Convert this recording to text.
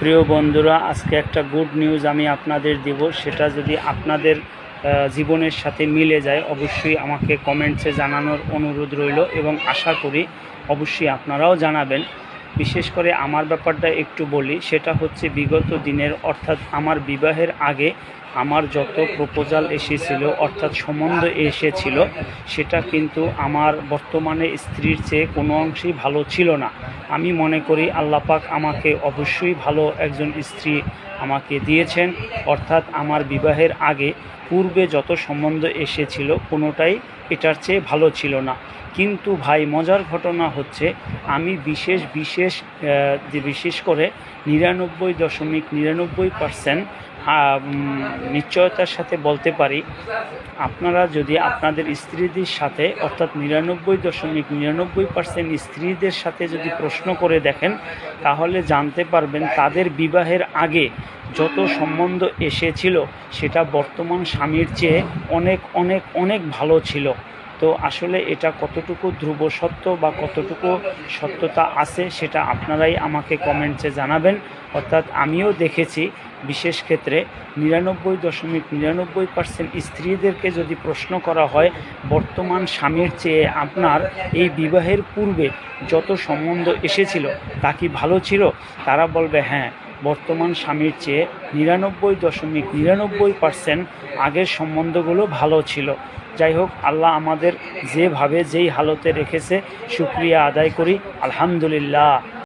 প্রিয় বন্ধুরা, আজকে একটা গুড নিউজ আমি আপনাদের দেব। সেটা যদি আপনাদের জীবনের সাথে মিলে যায়, অবশ্যই আমাকে কমেন্টসে জানানোর অনুরোধ রইল এবং আশা করি অবশ্যই আপনারাও জানাবেন। বিশেষ করে আমার ব্যাপারটা একটু বলি, সেটা হচ্ছে বিগত দিনের, অর্থাৎ আমার বিবাহের আগে আমার যত প্রপোজাল এসেছিল, অর্থাৎ সম্বন্ধ এসেছিল, সেটা কিন্তু আমার বর্তমানে স্ত্রীর চেয়ে কোনো অংশেই ভালো ছিল না। আমি মনে করি আল্লাপাক আমাকে অবশ্যই ভালো একজন স্ত্রী আমাকে দিয়েছেন। অর্থাৎ আমার বিবাহের আগে, পূর্বে যত সম্বন্ধ এসেছিল, কোনোটাই এটার চেয়ে ভালো ছিল না। কিন্তু ভাই, মজার ঘটনা হচ্ছে, আমি বিশেষ বিশেষ বিশেষ করে নিরানব্বই দশমিক নিরানব্বই পার্সেন্ট নিশ্চয়তার সাথে বলতে পারি, আপনারা যদি আপনাদের স্ত্রীদের সাথে, অর্থাৎ নিরানব্বই দশমিক নিরানব্বই পার্সেন্ট স্ত্রীদের সাথে যদি প্রশ্ন করে দেখেন, তাহলে জানতে পারবেন তাদের বিবাহের আগে যত সম্বন্ধ এসেছিল, সেটা বর্তমান স্বামীর চেয়ে অনেক অনেক অনেক ভালো ছিল। তো আসলে এটা কতটুকু ধ্রুব সত্য বা কতটুকু সত্যতা আছে সেটা আপনারাই আমাকে কমেন্টসে জানাবেন। অর্থাৎ আমিও দেখেছি বিশেষ ক্ষেত্রে নিরানব্বই দশমিক নিরানব্বই পার্সেন্ট স্ত্রীদেরকে যদি প্রশ্ন করা হয়, বর্তমান স্বামীর চেয়ে আপনার এই বিবাহের পূর্বে যত সম্বন্ধ এসেছিল তা কি ভালো ছিল? তারা বলবে হ্যাঁ বর্তমান স্বামীর চেয়ে নিরানব্বই দশমিক নিরানব্বই পার্সেন্ট আগের সম্বন্ধগুলো ভালো ছিল। যাই হোক, আল্লাহ আমাদের যেভাবে যেই হালতে রেখেছে, শুক্রিয়া আদায় করি। আলহামদুলিল্লাহ।